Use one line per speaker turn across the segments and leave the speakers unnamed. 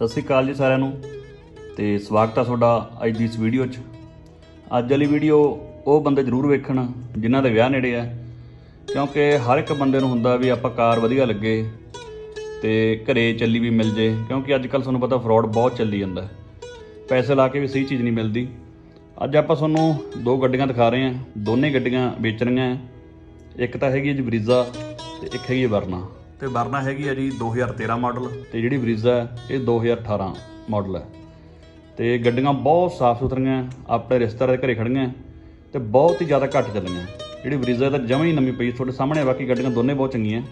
ਸਤਿ ਸ੍ਰੀ ਅਕਾਲ ਜੀ ਸਾਰਿਆਂ ਨੂੰ ਤੇ ਸਵਾਗਤ ਆ ਤੁਹਾਡਾ ਅੱਜ ਦੀ ਇਸ ਵੀਡੀਓ 'ਚ। ਅੱਜ ਵਾਲੀ ਵੀਡੀਓ ਉਹ ਬੰਦੇ ਜ਼ਰੂਰ ਵੇਖਣ ਜਿਨ੍ਹਾਂ ਦੇ ਵਿਆਹ ਨੇੜੇ ਆ। ਕਿਉਂਕਿ ਹਰ ਇੱਕ ਬੰਦੇ ਨੂੰ ਹੁੰਦਾ ਵੀ ਆਪਾਂ ਕਾਰ ਵਧੀਆ ਲੱਗੇ ਤੇ ਘਰੇ ਚੱਲੀ ਵੀ ਮਿਲ ਜੇ। ਕਿਉਂਕਿ ਅੱਜ ਕੱਲ ਤੁਹਾਨੂੰ ਪਤਾ ਫਰਾਡ ਬਹੁਤ ਚੱਲੀ ਜਾਂਦਾ। ਪੈਸੇ ਲਾ ਕੇ ਵੀ ਸਹੀ ਚੀਜ਼ ਨਹੀਂ ਮਿਲਦੀ। ਅੱਜ ਆਪਾਂ ਤੁਹਾਨੂੰ ਦੋ ਗੱਡੀਆਂ ਦਿਖਾ ਰਹੇ ਹਾਂ। ਦੋਨੇ ਗੱਡੀਆਂ ਵੇਚ ਰਹੀਆਂ। ਇੱਕ ਤਾਂ ਹੈਗੀ ਹੈ ਜੀ ਬਰੀਜ਼ਾ ਤੇ ਇੱਕ ਹੈਗੀ ਹੈ ਵਰਨਾ। ਤੇ ਵਰਨਾ ਹੈਗੀ ਹੈ ਜੀ 2013 ਮਾਡਲ। ਤੇ ਜਿਹੜੀ ਬਰੀਜ਼ਾ ਹੈ, ਇਹ 2018 ਮਾਡਲ ਹੈ। ਤੇ ਗੱਡੀਆਂ ਬਹੁਤ ਸਾਫ਼ ਸੁਥਰੀਆਂ ਆਪਣੇ ਰਿਸ਼ਤੇਦਾਰਾਂ ਦੇ ਘਰੇ ਖੜੀਆਂ ਤੇ ਬਹੁਤ ਹੀ ਜ਼ਿਆਦਾ ਘੱਟ ਚੱਲੀਆਂ ਜਿਹੜੀ ਬਰੀਜ਼ਾ ਤਾਂ ਜਮਾਂ ਹੀ ਨਵੀਂ ਪਈ ਤੁਹਾਡੇ ਸਾਹਮਣੇ ਬਾਕੀ ਗੱਡੀਆਂ ਦੋਨੇ ਬਹੁਤ ਚੰਗੀਆਂ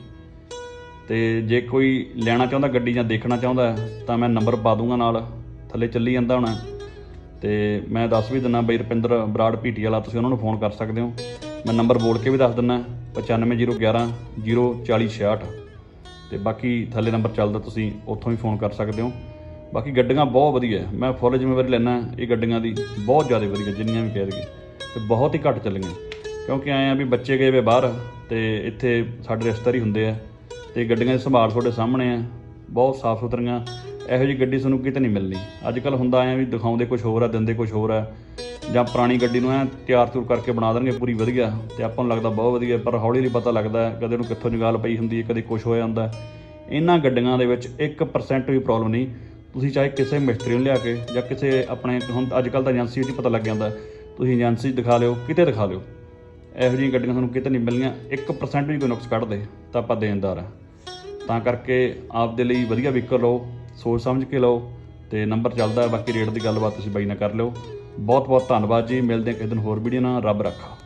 ਤੇ ਜੇ ਕੋਈ ਲੈਣਾ ਚਾਹੁੰਦਾ ਗੱਡੀ ਜਾਂ ਦੇਖਣਾ ਚਾਹੁੰਦਾ ਤਾਂ ਮੈਂ ਨੰਬਰ ਪਾ ਦੂੰਗਾ ਨਾਲ, ਥੱਲੇ ਚੱਲੀ ਜਾਂਦਾ ਹੋਣਾ ਤੇ ਮੈਂ ਦੱਸ ਵੀ ਦਿੰਦਾ ਬਈ ਰੁਪਿੰਦਰ ਬਰਾੜ ਪੀਟੀ ਵਾਲਾ, ਤੁਸੀਂ ਉਹਨਾਂ ਨੂੰ ਫੋਨ ਕਰ ਸਕਦੇ ਹੋ। ਮੈਂ ਨੰਬਰ ਬੋਲ ਕੇ ਵੀ ਦੱਸ ਦਿੰਦਾ 95011 04066 ਤੇ ਬਾਕੀ ਥੱਲੇ ਨੰਬਰ ਚੱਲਦਾ, ਤੁਸੀਂ ਉੱਥੋਂ ਹੀ ਫੋਨ ਕਰ ਸਕਦੇ ਹੋ। ਬਾਕੀ ਗੱਡੀਆਂ ਬਹੁਤ ਵਧੀਆ ਮੈਂ ਫੁੱਲ ਜ਼ਿੰਮੇਵਾਰੀ ਲੈਣਾ ਇਹ ਗੱਡੀਆਂ ਦੀ, ਬਹੁਤ ਜ਼ਿਆਦਾ ਵਧੀਆ, ਜਿੰਨੀਆਂ ਵੀ ਕਹਿ ਦਈਏ ਤੇ ਬਹੁਤ ਹੀ ਘੱਟ ਚੱਲੀਆਂ। ਕਿਉਂਕਿ ਆਏ ਆ ਵੀ ਬੱਚੇ ਗਏ ਵੇ ਬਾਹਰ ਤੇ ਇੱਥੇ ਸਾਡੇ ਰਿਸ਼ਤੇਦਾਰ ਹੀ ਹੁੰਦੇ ਆ। ਤੇ ਗੱਡੀਆਂ ਦੀ ਸੰਭਾਲ ਤੁਹਾਡੇ ਸਾਹਮਣੇ ਆ ਬਹੁਤ ਸਾਫ਼ ਸੁਥਰੀਆਂ ਇਹੋ ਜਿਹੀ ਗੱਡੀ ਤੁਹਾਨੂੰ ਕਿਤੇ ਨਹੀਂ ਮਿਲਣੀ। ਅੱਜ ਕੱਲ ਹੁੰਦਾ ਆਇਆ ਵੀ ਦਿਖਾਉਂਦੇ ਕੁਝ ਹੋਰ ਆ, ਦਿੰਦੇ ਕੁਝ ਹੋਰ ਆ। ਜਾਂ ਪੁਰਾਣੀ ਗੱਡੀ ਨੂੰ ਐ ਤਿਆਰ ਤੁਰ ਕਰਕੇ ਬਣਾ ਦੇਣਗੇ, ਪੂਰੀ ਵਧੀਆ। ਤੇ ਆਪਾਂ ਨੂੰ ਲੱਗਦਾ ਬਹੁਤ ਵਧੀਆ, ਪਰ ਹੌਲੀ ਹੌਲੀ ਪਤਾ ਲੱਗਦਾ ਕਦੇ ਨੂੰ ਕਿੱਥੋਂ ਜਗਾਲ ਪਈ ਹੁੰਦੀ ਹੈ, ਕਦੇ ਕੁਝ ਹੋ। ਜਾਂਦਾ ਇਹਨਾਂ ਗੱਡੀਆਂ ਦੇ ਵਿੱਚ 1% ਵੀ ਪ੍ਰੋਬਲਮ ਨਹੀਂ। ਤੁਸੀਂ ਚਾਹੇ ਕਿਸੇ ਮਿਸਤਰੀ ਨੂੰ ਲਿਆ ਕੇ ਜਾਂ ਕਿਸੇ ਆਪਣੇ, ਹੁਣ ਅੱਜ ਕੱਲ ਤਾਂ ਏਜੰਸੀ 'ਚ ਪਤਾ ਲੱਗ ਜਾਂਦਾ ਤੁਸੀਂ ਏਜੰਸੀ 'ਚ ਦਿਖਾ ਲਿਓ, ਕਿਤੇ ਦਿਖਾ ਲਿਓ। ਇਹੋ ਜਿਹੀਆਂ ਗੱਡੀਆਂ ਤੁਹਾਨੂੰ ਕਿਤੇ ਨਹੀਂ ਮਿਲਣੀਆਂ। 1% ਵੀ ਕੋਈ ਨੁਕਸ ਕੱਢ ਦੇ ਤਾਂ ਆਪਾਂ ਦੇਣਦਾਰ ਆ। ਤਾਂ ਕਰਕੇ ਆਪ ਦੇ ਲਈ ਵਧੀਆ ਵਹੀਕਲ ਲਓ। ਸੋਚ ਸਮਝ ਕੇ ਲਓ ਤੇ ਨੰਬਰ ਚੱਲਦਾ ਬਾਕੀ ਰੇਟ ਦੀ ਗੱਲਬਾਤ ਤੁਸੀਂ ਬਾਈ ਨਾਲ ਕਰ ਲਿਓ। ਬਹੁਤ ਬਹੁਤ ਧੰਨਵਾਦ ਜੀ, ਮਿਲਦੇ ਹਾਂ ਕਿਸੇ ਦਿਨ ਹੋਰ ਵੀਡੀਓ ਨਾਲ। ਰੱਬ ਰੱਖਾ।